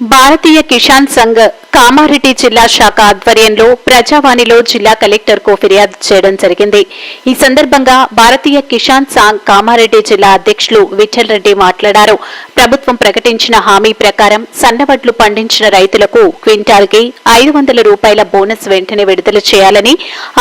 భారతీయ కిసాన్ సంఘ్ కామారెడ్డి జిల్లా శాఖ ఆధ్వర్యంలో ప్రజావాణిలో జిల్లా కలెక్టర్కు ఫిర్యాదు చేయడం జరిగింది. ఈ సందర్భంగా భారతీయ కిసాన్ సంఘ్ కామారెడ్డి జిల్లా అధ్యక్షులు విఠల్ రెడ్డి మాట్లాడారు. ప్రభుత్వం ప్రకటించిన హామీ ప్రకారం సన్నవడ్లు పండించిన రైతులకు క్వింటాల్కి ఐదు వందల రూపాయల బోనస్ వెంటనే విడుదల చేయాలని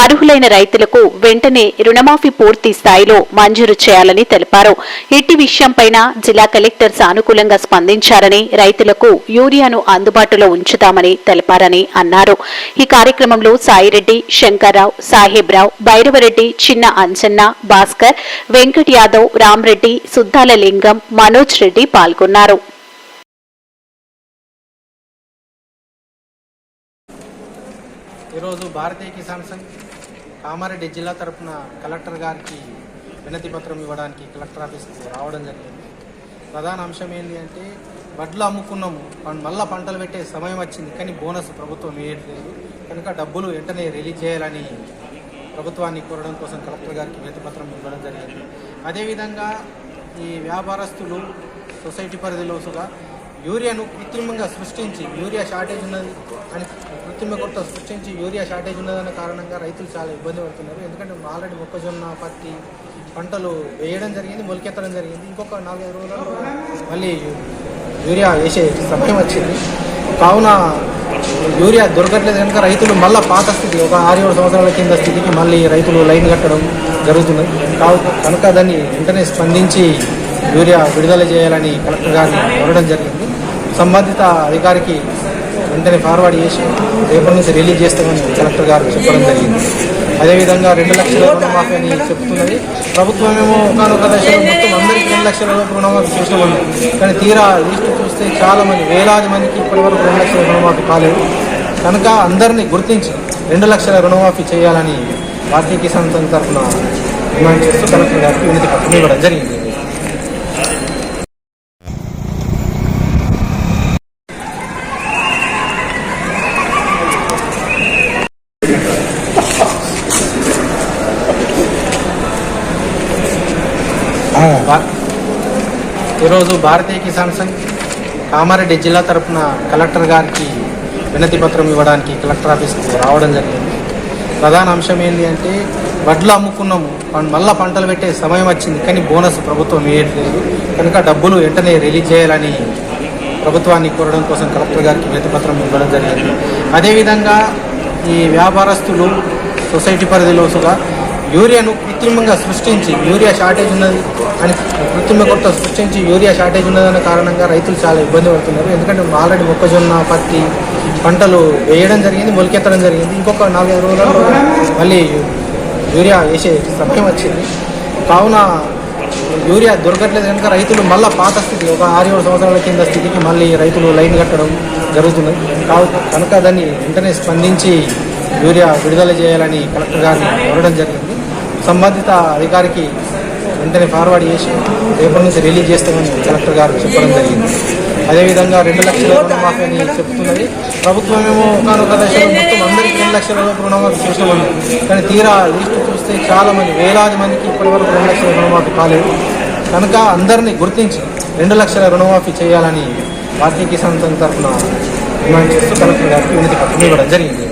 అర్హులైన రైతులకు వెంటనే రుణమాఫీ పూర్తి స్థాయిలో మంజూరు చేయాలని తెలిపారు. ఇట్టి విషయంపైన జిల్లా కలెక్టర్ సానుకూలంగా స్పందించారని రైతులకు యూరియాను అందుబాటులో ఉంచుతామని తెలిపారని అన్నారు. ఈ కార్యక్రమంలో సాయిరెడ్డి శంకర్రావు సాహెబ్రావు భైరవరెడ్డి చిన్న అంచన్న భాస్కర్ వెంకట్ యాదవ్ రామ్రెడ్డి సుద్దాల లింగం మనోజ్ రెడ్డి పాల్గొన్నారు. ఈరోజు భారతీయ కిసాన్ సంఘ్ కామారెడ్డి జిల్లా తరఫున కలెక్టర్ గారికి వినతి పత్రం ఇవ్వడానికి కలెక్టర్ ఆఫీస్కి రావడం జరిగింది. ప్రధాన అంశం ఏంటి అంటే వడ్లు అమ్ముకున్నాము. మళ్ళీ మళ్ళా పంటలు పెట్టే సమయం వచ్చింది. కానీ బోనస్ ప్రభుత్వం వేయట్లేదు కనుక డబ్బులు వెంటనే రిలీజ్ చేయాలని ప్రభుత్వాన్ని కోరడం కోసం కలెక్టర్ గారికి వినతి ఇవ్వడం జరిగింది. అదేవిధంగా ఈ వ్యాపారస్తులు సొసైటీ పరిధిలోసుగా యూరియాను కృత్రిమంగా సృష్టించి యూరియా షార్టేజ్ ఉన్నది అని కృత్రిమ కొత్త సృష్టించి యూరియా షార్టేజ్ ఉన్నదన్న కారణంగా రైతులు చాలా ఇబ్బంది పడుతున్నారు. ఎందుకంటే ఆల్రెడీ మొక్కజొన్న పత్తి పంటలు వేయడం జరిగింది మొలకెత్తడం జరిగింది. ఇంకొక నాలుగైదు రోజులలో మళ్ళీ యూరియా వేసే సమయం వచ్చింది. కావున యూరియా దొరకట్లేదు కనుక రైతులు మళ్ళీ పాత స్థితి ఒక ఆరు ఏడు సంవత్సరాల కింద స్థితికి మళ్ళీ రైతులు లైన్ కట్టడం జరుగుతున్నది కావు కనుక దాన్ని వెంటనే స్పందించి యూరియా విడుదల చేయాలని కలెక్టర్ గారిని కోరడం జరిగింది. సంబంధిత అధికారికి వెంటనే ఫార్వర్డ్ చేసి రేపటి నుంచి రిలీజ్ చేస్తామని కలెక్టర్ గారు చెప్పడం జరిగింది. అదేవిధంగా రెండు లక్షల రుణమాఫీ అని చెప్తున్నది. ప్రభుత్వం ఏమో ఒకనొక దశలో మొత్తం అందరికీ రెండు లక్షల వరకు రుణమాఫీ చేసినామని. కానీ తీరా లిస్టు చూస్తే చాలా మంది వేలాది మందికి ఇప్పటివరకు రెండు లక్షల రుణమాఫీ కాలేదు. కనుక అందరినీ గుర్తించి రెండు లక్షల రుణమాఫీ చేయాలని భారతీయ కిసాన్ సంఘ్ తరఫున డిమాండ్ చేస్తూ కలెక్టర్ గారికి వినతి పత్రం ఇవ్వడం జరిగింది. ఈరోజు భారతీయ కిసాన్ సంఘ్ కామారెడ్డి జిల్లా తరపున కలెక్టర్ గారికి వినతి పత్రం ఇవ్వడానికి కలెక్టర్ ఆఫీస్కి రావడం జరిగింది. ప్రధాన అంశం ఏంటి అంటే వడ్లు అమ్ముకున్నాము పం- మళ్ళా పంటలు పెట్టే సమయం వచ్చింది కానీ బోనస్ ప్రభుత్వం వేయట్లేదు కనుక డబ్బులు వెంటనే రిలీజ్ చేయాలని ప్రభుత్వాన్ని కోరడం కోసం కలెక్టర్ గారికి వినతి పత్రం ఇవ్వడం జరిగింది. అదేవిధంగా ఈ వ్యాపారస్తులు సొసైటీ పరిధిలోసుగా యూరియాను కృత్రిమంగా సృష్టించి యూరియా షార్టేజ్ ఉన్నది అని కృత్రిమ కొత్త సృష్టించి యూరియా షార్టేజ్ ఉన్నదన్న కారణంగా రైతులు చాలా ఇబ్బంది పడుతున్నారు. ఎందుకంటే ఆల్రెడీ మొక్కజొన్న పత్తి పంటలు వేయడం జరిగింది మొలికెత్తడం జరిగింది. ఇంకొక నాలుగైదు రోజులలో మళ్ళీ యూరియా వేసే సమయం వచ్చింది. కావున యూరియా దొరకట్లేదు కనుక రైతులు మళ్ళీ పాత స్థితి ఒక ఆరు ఏడు సంవత్సరాల కింద స్థితికి మళ్ళీ రైతులు లైన్ కట్టడం జరుగుతున్నది కావు కనుక దాన్ని వెంటనే స్పందించి యూరియా విడుదల చేయాలని కలెక్టర్ గారిని కోరడం జరిగింది. సంబంధిత అధికారికి వెంటనే ఫార్వర్డ్ చేసి రేపటి నుంచి రిలీజ్ చేస్తామని కలెక్టర్ గారు చెప్పడం జరిగింది. అదేవిధంగా రెండు లక్షల రుణమాఫీ అని చెప్తున్నది. ప్రభుత్వం ఏమో ఒకనొక దశలో మొత్తం అందరికీ రెండు లక్షల వరకు రుణమాఫీ చేసినామని కానీ తీరా లిస్టు చూస్తే చాలా మంది వేలాది మందికి ఇప్పటివరకు రెండు లక్షల రుణమాఫీ కాలేదు. కనుక అందరినీ గుర్తించి రెండు లక్షల రుణమాఫీ చేయాలని పార్టీ కిసాన్ సంఘ్ తరఫున డిమాండ్ చేస్తూ కలెక్టర్ గారికి వినతి పత్రం ఇవ్వడం జరిగింది.